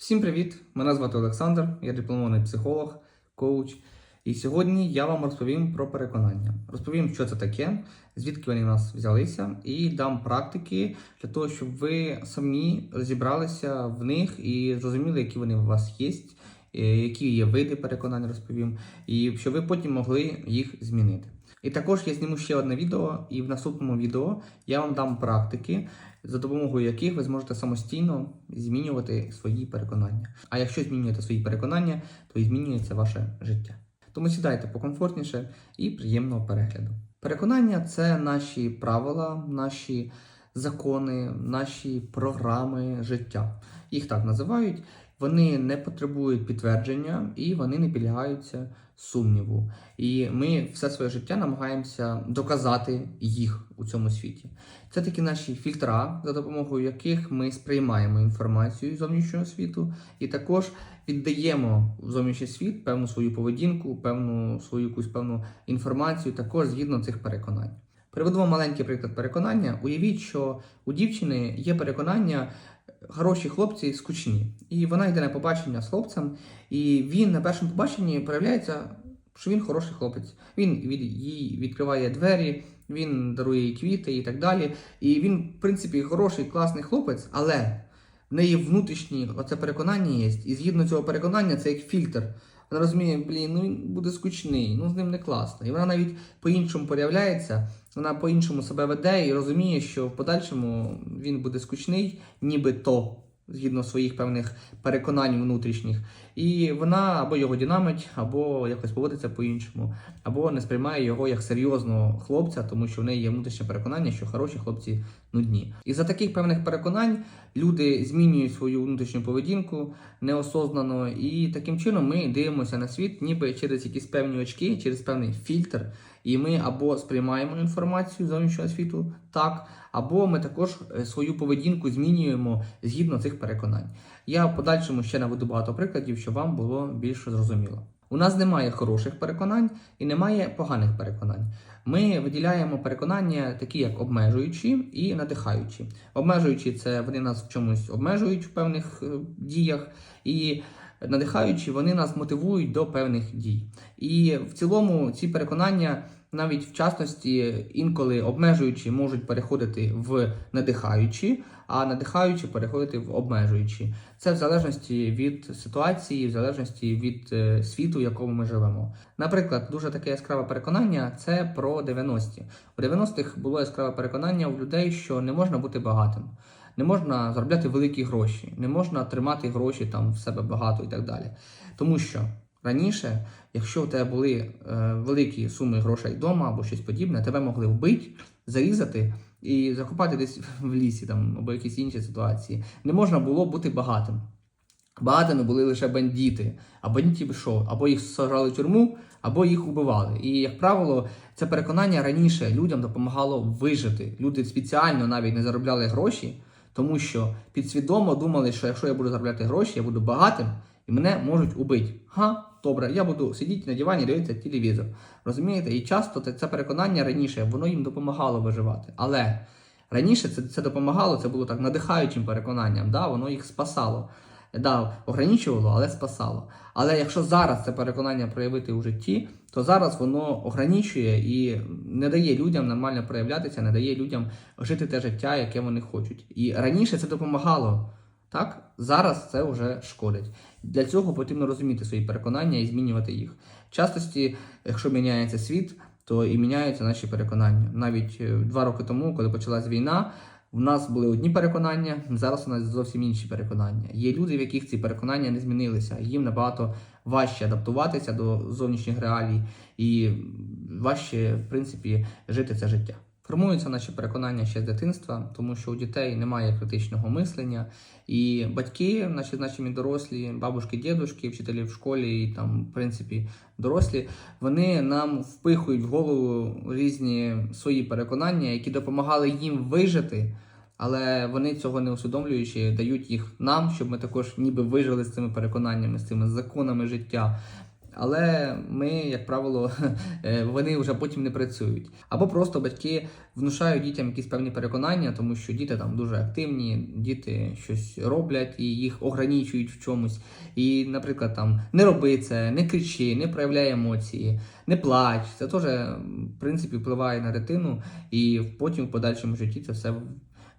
Всім привіт! Мене звати Олександр, я дипломований психолог, коуч. І сьогодні я вам розповім про переконання. Розповім, що це таке, звідки вони в нас взялися, і дам практики для того, щоб ви самі розібралися в них і зрозуміли, які вони у вас є, е, які є види переконань, розповім, і щоб ви потім могли їх змінити. І також я зніму ще одне відео, і в наступному відео я вам дам практики, за допомогою яких ви зможете самостійно змінювати свої переконання. А якщо змінюєте свої переконання, то і змінюється ваше життя. Тому сідайте покомфортніше і приємного перегляду. Переконання це наші правила, наші закони, наші програми життя. Їх так називають. Вони не потребують підтвердження і вони не підлягаються сумніву. І ми все своє життя намагаємося доказати їх у цьому світі. Це такі наші фільтра, за допомогою яких ми сприймаємо інформацію зовнішнього світу, і також віддаємо в зовнішній світ певну свою поведінку, певну свою якусь певну інформацію, також згідно цих переконань. Приведу вам маленький приклад переконання. Уявіть, що у дівчини є переконання, хороші хлопці скучні. І вона йде на побачення з хлопцем, і він на першому побаченні проявляється, що він хороший хлопець. Він від їй відкриває двері, він дарує їй квіти і так далі. І він, в принципі, хороший, класний хлопець, але в неї внутрішні оце переконання є. І згідно цього переконання, це як фільтр. Вона розуміє, блін, ну він буде скучний, ну з ним не класно. І вона навіть по-іншому проявляється, вона по-іншому себе веде і розуміє, що в подальшому він буде скучний, ніби то, згідно своїх певних переконань внутрішніх. І вона або його динамить, або якось поводиться по-іншому, або не сприймає його як серйозного хлопця, тому що в неї є внутрішнє переконання, що хороші хлопці нудні. І за таких певних переконань люди змінюють свою внутрішню поведінку неосознано, і таким чином ми дивимося на світ, ніби через якісь певні очки, через певний фільтр. І ми або сприймаємо інформацію зовнішнього світу так, або ми також е, свою поведінку змінюємо згідно цих переконань. Я в подальшому ще наведу багато прикладів, щоб вам було більше зрозуміло. У нас немає хороших переконань і немає поганих переконань. Ми виділяємо переконання, такі як обмежуючі і надихаючі. Обмежуючі це вони нас в чомусь обмежують в певних е, діях, і надихаючі вони нас мотивують до певних дій. І в цілому ці переконання. Навіть в частності інколи обмежуючі можуть переходити в надихаючі, а надихаючі переходити в обмежуючі. Це в залежності від ситуації, в залежності від е, світу, в якому ми живемо. Наприклад, дуже таке яскраве переконання це про 90-ті. У 90-х було яскраве переконання у людей, що не можна бути багатим. Не можна заробляти великі гроші, не можна тримати гроші там в себе багато і так далі. Тому що раніше, якщо у тебе були е, великі суми грошей вдома або щось подібне, тебе могли вбити, зарізати і закопати десь в лісі там або якісь інші ситуації. Не можна було бути багатим. Багатими були лише бандити, а бандитів що? Або їх сажали в тюрму, або їх убивали. І, як правило, це переконання раніше людям допомагало вижити. Люди спеціально навіть не заробляли гроші, тому що підсвідомо думали, що якщо я буду заробляти гроші, я буду багатим і мене можуть убити. Га, добре, я буду сидіти на дивані, дивитися телевізор. Розумієте? І часто це, переконання раніше воно їм допомагало виживати. Але раніше це, це допомагало, це було так надихаючим переконанням, да? воно їх спасало. Да, ограничувало, але спасало. Але якщо зараз це переконання проявити у житті, то зараз воно ограничує і не дає людям нормально проявлятися, не дає людям жити те життя, яке вони хочуть. І раніше це допомагало. Так, зараз це вже шкодить. Для цього потрібно розуміти свої переконання і змінювати їх. Частості, якщо міняється світ, то і міняються наші переконання. Навіть е, два роки тому, коли почалась війна, в нас були одні переконання, зараз у нас зовсім інші переконання. Є люди, в яких ці переконання не змінилися. Їм набагато важче адаптуватися до зовнішніх реалій і важче, в принципі, жити це життя. Формуються наші переконання ще з дитинства, тому що у дітей немає критичного мислення, і батьки, наші значимі дорослі, бабушки, дідушки, вчителі в школі і там, в принципі, дорослі, вони нам впихують в голову різні свої переконання, які допомагали їм вижити, але вони цього не усвідомлюючи, дають їх нам, щоб ми також ніби вижили з цими переконаннями, з цими законами життя. Але ми, як правило, е, вони вже потім не працюють. Або просто батьки внушають дітям якісь певні переконання, тому що діти там дуже активні, діти щось роблять і їх ограничують в чомусь. І, наприклад, там не роби це, не кричи, не проявляй емоції, не плач. Це теж, в принципі, впливає на дитину, і потім в подальшому житті це все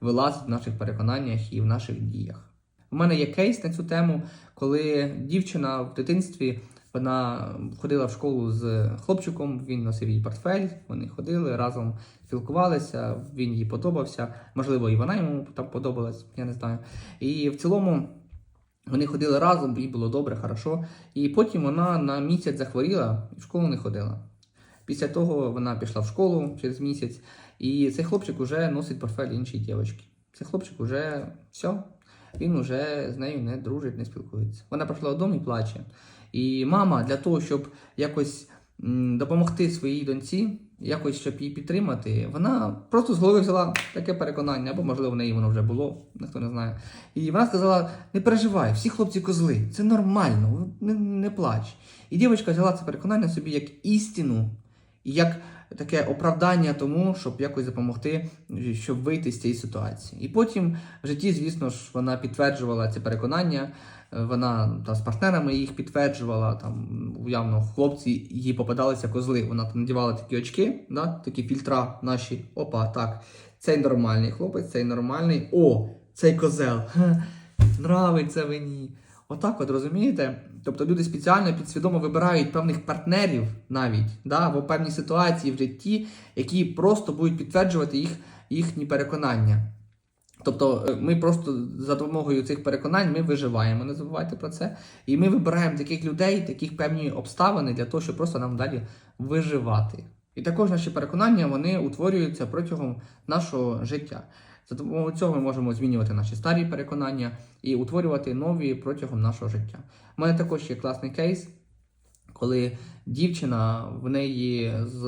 вилазить в наших переконаннях і в наших діях. У мене є кейс на цю тему, коли дівчина в дитинстві вона ходила в школу з хлопчиком, він носив її портфель, вони ходили разом, спілкувалися, він їй подобався. Можливо, і вона йому там подобалась, я не знаю. І в цілому вони ходили разом, їй було добре, хорошо. І потім вона на місяць захворіла і в школу не ходила. Після того вона пішла в школу через місяць, і цей хлопчик вже носить портфель іншій дівчинки. Цей хлопчик вже все, він вже з нею не дружить, не спілкується. Вона прийшла додому і плаче. І мама для того, щоб якось допомогти своїй доньці, якось щоб її підтримати, вона просто з голови взяла таке переконання, або можливо в неї воно вже було, ніхто не знає. І вона сказала: не переживай, всі хлопці козли, це нормально, не, не плач. І дівчинка взяла це переконання собі як істину, як таке оправдання тому, щоб якось допомогти, щоб вийти з цієї ситуації. І потім в житті, звісно ж, вона підтверджувала це переконання. Вона там з партнерами їх підтверджувала. Там явно хлопці їй попадалися козли. Вона там надівала такі очки, да, такі фільтра наші. Опа, так. Цей нормальний хлопець, цей нормальний. О, цей козел. Ха, нравиться мені. Отак, от розумієте? Тобто люди спеціально підсвідомо вибирають певних партнерів навіть да, або певні ситуації в житті, які просто будуть підтверджувати їх, їхні переконання. Тобто е, ми просто за допомогою цих переконань ми виживаємо, не забувайте про це. І ми вибираємо таких людей, таких певні обставини для того, щоб просто нам далі виживати. І також наші переконання вони утворюються протягом нашого життя. За допомогою цього ми можемо змінювати наші старі переконання і утворювати нові протягом нашого життя. У мене також є класний кейс, коли дівчина в неї з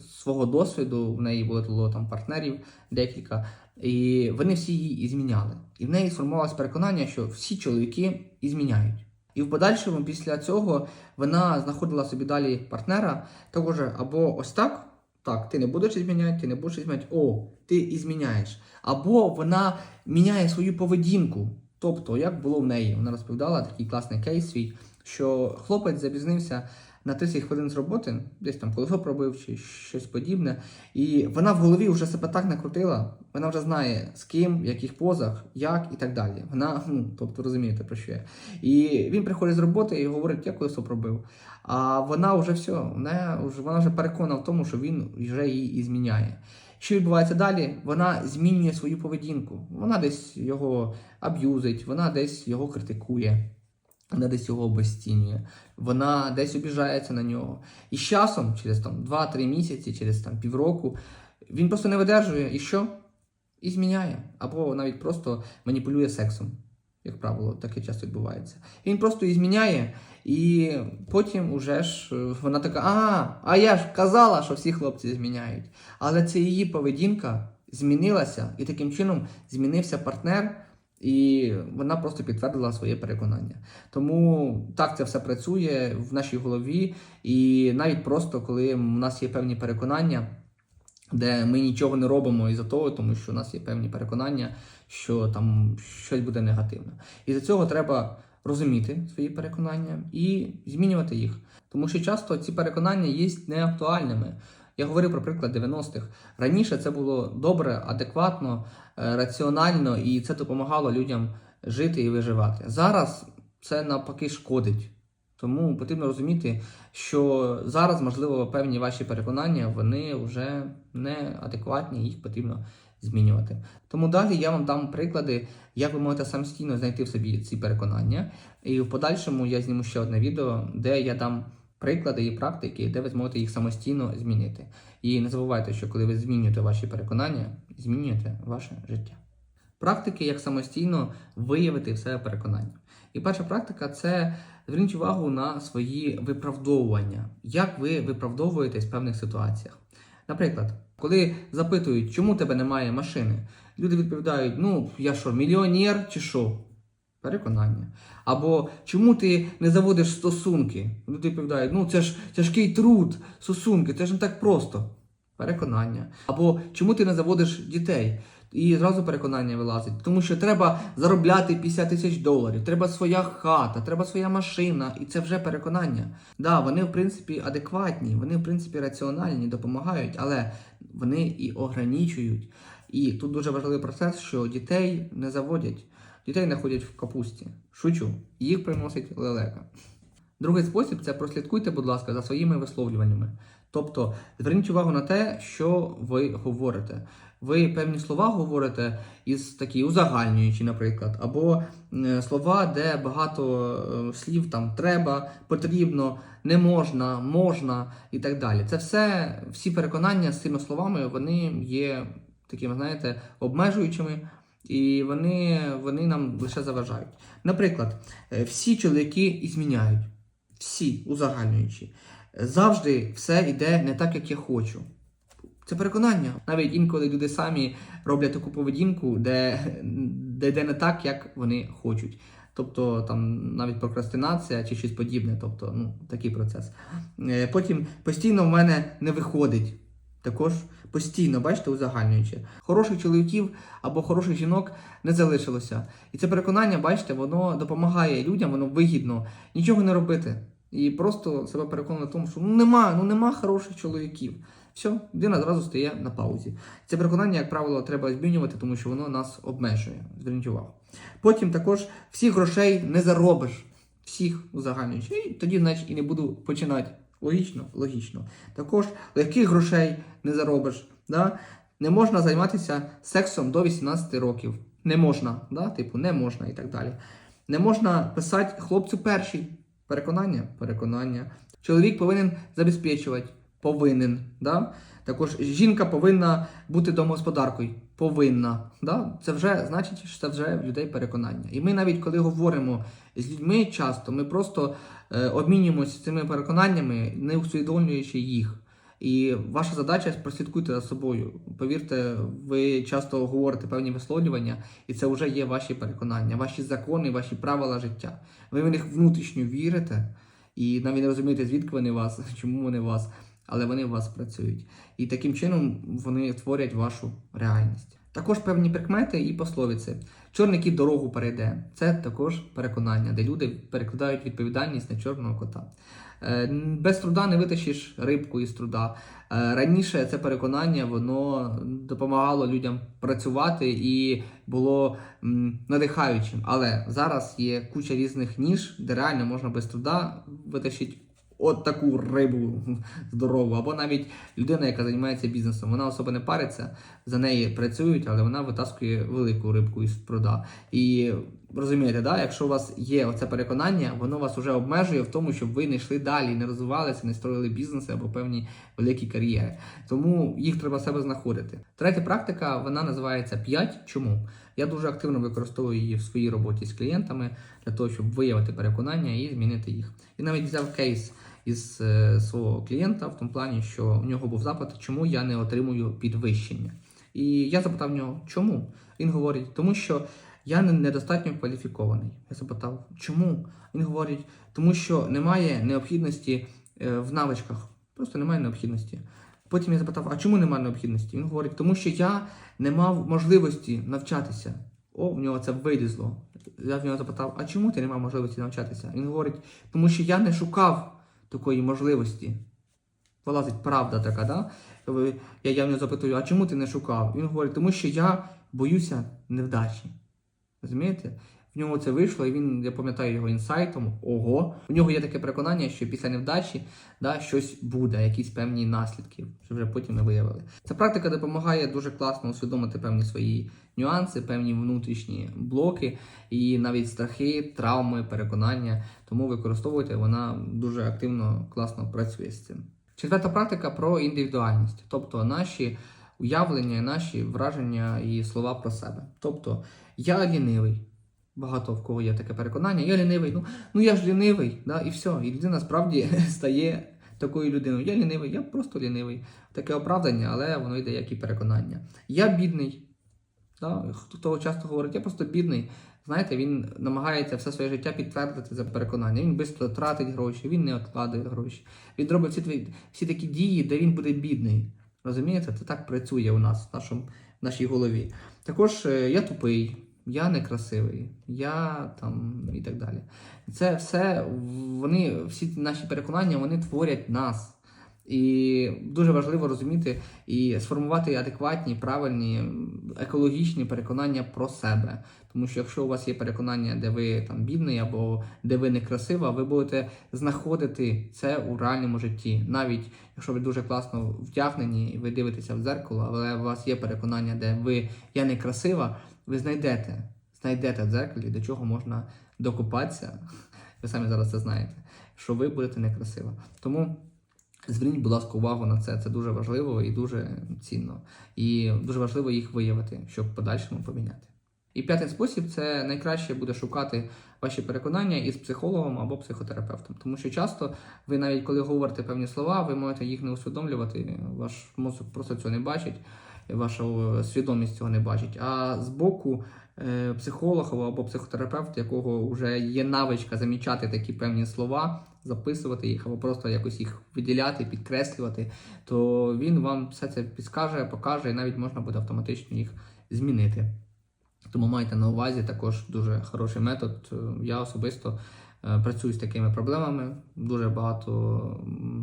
свого досвіду, в неї було там партнерів декілька, і вони всі її зміняли. І в неї сформувалось переконання, що всі чоловіки і зміняють. І в подальшому, після цього, вона знаходила собі далі партнера, також або ось так. Так, ти не будеш зміняти, ти не будеш зміняти, о, ти і зміняєш. Або вона міняє свою поведінку. Тобто, як було в неї, вона розповідала такий класний кейс свій, що хлопець запізнився на 30 хвилин з роботи, десь там колесо пробив чи щось подібне. І вона в голові вже себе так накрутила, вона вже знає з ким, в яких позах, як і так далі. Вона, ну, тобто розумієте про що я. І він приходить з роботи і говорить, я колесо пробив. А вона вже все, вона вже, вона вже переконана в тому, що він вже її і зміняє. Що відбувається далі? Вона змінює свою поведінку. Вона десь його аб'юзить, вона десь його критикує, вона десь його обесцінює, вона десь обіжається на нього. І з часом, через там 2-3 місяці, через там півроку, він просто не видержує і що? І зміняє. Або навіть просто маніпулює сексом. Як правило, таке часто відбувається. І він просто її зміняє, і потім уже ж е, вона така: а, а я ж казала, що всі хлопці зміняють. Але це її поведінка змінилася, і таким чином змінився партнер, і вона просто підтвердила своє переконання. Тому так це все працює в нашій голові, і навіть просто коли в нас є певні переконання. Де ми нічого не робимо із-за того, тому що у нас є певні переконання, що там щось буде негативно. І за цього треба розуміти свої переконання і змінювати їх. Тому що часто ці переконання є неактуальними. Я говорив про приклад 90-х. Раніше це було добре, адекватно, е, раціонально, і це допомагало людям жити і виживати. Зараз це навпаки шкодить. Тому потрібно розуміти, що зараз, можливо, певні ваші переконання вони вже не адекватні, їх потрібно змінювати. Тому далі я вам дам приклади, як ви можете самостійно знайти в собі ці переконання. І в подальшому я зніму ще одне відео, де я дам приклади і практики, де ви зможете їх самостійно змінити. І не забувайте, що коли ви змінюєте ваші переконання, змінюєте ваше життя. Практики, як самостійно виявити в себе переконання. І перша практика це зверніть увагу на свої виправдовування, як ви виправдовуєтесь в певних ситуаціях. Наприклад, коли запитують, чому тебе немає машини, люди відповідають: ну, я що, мільйонер чи що? Переконання. Або чому ти не заводиш стосунки? Люди відповідають, ну це ж тяжкий труд, стосунки, це ж не так просто. Переконання. Або чому ти не заводиш дітей? І зразу переконання вилазить. Тому що треба заробляти 50 тисяч доларів, треба своя хата, треба своя машина, і це вже переконання. Да, вони в принципі адекватні, вони в принципі раціональні, допомагають, але вони і ограничують. І тут дуже важливий процес, що дітей не заводять, дітей не ходять в капусті. Шучу, їх приносить лелека. Другий спосіб це прослідкуйте, будь ласка, за своїми висловлюваннями. Тобто зверніть увагу на те, що ви говорите. Ви певні слова говорите із такі узагальнюючі, наприклад, або е, слова, де багато е, слів там треба, потрібно, не можна, можна і так далі. Це все, всі переконання з цими словами, вони є такими, знаєте, обмежуючими. І вони, вони нам лише заважають. Наприклад, е, всі чоловіки і зміняють, всі узагальнюючі. Завжди все йде не так, як я хочу. Це переконання. Навіть інколи люди самі роблять таку поведінку, де, де йде не так, як вони хочуть. Тобто там навіть прокрастинація чи щось подібне, тобто ну, такий процес. Е, Потім постійно в мене не виходить. Також постійно, бачите, узагальнюючи. Хороших чоловіків або хороших жінок не залишилося. І це переконання, бачите, воно допомагає людям, воно вигідно нічого не робити. І просто себе переконувати в тому, що ну нема, ну нема хороших чоловіків. Все, людина зразу стає на паузі. Це переконання, як правило, треба змінювати, тому що воно нас обмежує. Зверніть увагу. Потім також всіх грошей не заробиш. Всіх узагальнюючи. І тоді, значить, і не буду починати. Логічно? Логічно. Також легких грошей не заробиш. Да? Не можна займатися сексом до 18 років. Не можна, да? типу, не можна і так далі. Не можна писати хлопцю перший. Переконання? Переконання. Чоловік повинен забезпечувати. Повинен. Да? Також жінка повинна бути домогосподаркою. Повинна. Да? Це вже значить, що це вже в людей переконання. І ми навіть коли говоримо з людьми часто, ми просто е, обмінюємося цими переконаннями, не усвідомлюючи їх. І ваша задача прослідкуйте за собою. Повірте, ви часто говорите певні висловлювання, і це вже є ваші переконання, ваші закони, ваші правила життя. Ви в них внутрішньо вірите і навіть не розумієте, звідки вони вас, чому вони вас, але вони в вас працюють. І таким чином вони творять вашу реальність. Також певні прикмети і пословиці. Чорний кіт дорогу перейде. Це також переконання, де люди перекладають відповідальність на чорного кота. Е, Без труда не витащиш рибку із труда. Е, Раніше це переконання воно допомагало людям працювати і було надихаючим. Але зараз є куча різних ніж, де реально можна без труда витащити от таку рибу здорову, або навіть людина, яка займається бізнесом, вона особо не париться, за неї працюють, але вона витаскує велику рибку із пруда. І розумієте, да? якщо у вас є оце переконання, воно вас вже обмежує в тому, щоб ви не йшли далі, не розвивалися, не строїли бізнеси або певні великі кар'єри. Тому їх треба себе знаходити. Третя практика вона називається 5 чому. Я дуже активно використовую її в своїй роботі з клієнтами для того, щоб виявити переконання і змінити їх. І навіть взяв кейс із е, свого клієнта в тому плані, що у нього був запит, чому я не отримую підвищення. І я запитав в нього, чому? Він говорить, тому що я недостатньо кваліфікований. Я запитав, чому? Він говорить, тому що немає необхідності е, в навичках. Просто немає необхідності. Потім я запитав, а чому немає необхідності? Він говорить, тому що я не мав можливості навчатися. О, в нього це вилізло. Я в нього запитав, а чому ти не мав можливості навчатися? Він говорить, тому що я не шукав такої можливості. Вилазить правда така, да? Я, в нього запитую, а чому ти не шукав? Він говорить, тому що я боюся невдачі. Розумієте? В нього це вийшло, і він, я пам'ятаю його інсайтом. Ого. У нього є таке переконання, що після невдачі да, щось буде, якісь певні наслідки, що вже потім ми виявили. Ця практика допомагає дуже класно усвідомити певні свої нюанси, певні внутрішні блоки і навіть страхи, травми, переконання. Тому використовуйте, вона дуже активно, класно працює з цим. Четверта практика про індивідуальність, тобто наші уявлення, наші враження і слова про себе. Тобто, я лінивий. Багато в кого є таке переконання, я лінивий, ну, ну я ж лінивий, да, і все. І людина справді стає такою людиною. Я лінивий, я просто лінивий. Таке оправдання, але воно йде як і переконання. Я бідний. Да? Хто часто говорить, я просто бідний. знаєте, він намагається все своє життя підтвердити за переконання. Він швидко тратить гроші, він не відкладає гроші. Він робить всі, всі такі дії, де він буде бідний. Розумієте? Це так працює у нас, в, нашому, в нашій голові. Також е, я тупий, я некрасивий, я там і так далі. Це все вони, всі наші переконання, вони творять нас. І дуже важливо розуміти і сформувати адекватні, правильні, екологічні переконання про себе. Тому що якщо у вас є переконання, де ви там бідний або де ви некрасива, ви будете знаходити це у реальному житті. Навіть якщо ви дуже класно вдягнені, і ви дивитеся в дзеркало, але у вас є переконання, де ви я некрасива, ви знайдете, знайдете в дзеркалі, до чого можна докопатися. Ви самі зараз це знаєте, що ви будете некрасива. Тому. Зверніть, будь ласка, увагу на це. Це дуже важливо і дуже цінно. І дуже важливо їх виявити, щоб в подальшому поміняти. І п'ятий спосіб це найкраще буде шукати ваші переконання із психологом або психотерапевтом. Тому що часто ви навіть коли говорите певні слова, ви можете їх не усвідомлювати, ваш мозок просто цього не бачить, ваша е, свідомість цього не бачить. А збоку е, психолога або психотерапевт, якого вже є навичка замічати такі певні слова, записувати їх або просто якось їх виділяти, підкреслювати, то він вам все це підскаже, покаже, і навіть можна буде автоматично їх змінити. Тому майте на увазі також дуже хороший метод. Е, Я особисто працюю з такими проблемами. Дуже багато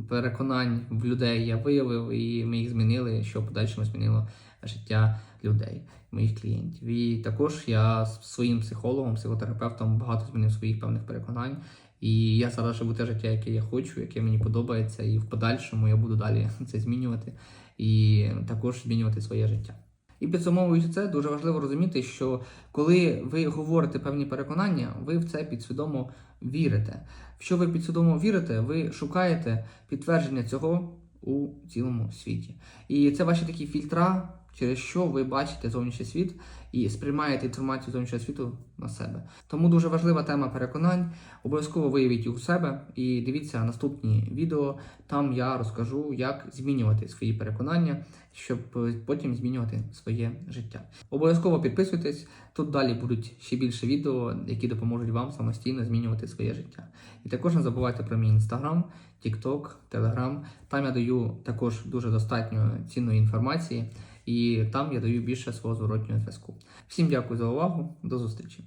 переконань в людей я виявив, і ми їх змінили, що в подальшому змінило життя людей, моїх клієнтів. І також я з своїм психологом, психотерапевтом багато змінив своїх певних переконань. І я зараз живу те життя, яке я хочу, яке мені подобається, і в подальшому я буду далі це змінювати і також змінювати своє життя. І підсумовуючи це, дуже важливо розуміти, що коли ви говорите певні переконання, ви в це підсвідомо вірите. В що ви підсвідомо вірите, ви шукаєте підтвердження цього у цілому світі. І це ваші такі фільтра, через що ви бачите зовнішній світ і сприймаєте інформацію зовнішнього світу на себе. Тому дуже важлива тема переконань. Обов'язково виявіть їх у себе і дивіться наступні відео. Там я розкажу, як змінювати свої переконання, щоб потім змінювати своє життя. Обов'язково підписуйтесь. Тут далі будуть ще більше відео, які допоможуть вам самостійно змінювати своє життя. І також не забувайте про мій інстаграм, TikTok, Telegram. Там я даю також дуже достатньо цінної інформації, і там я даю більше свого зворотнього зв'язку. Всім дякую за увагу, до зустрічі!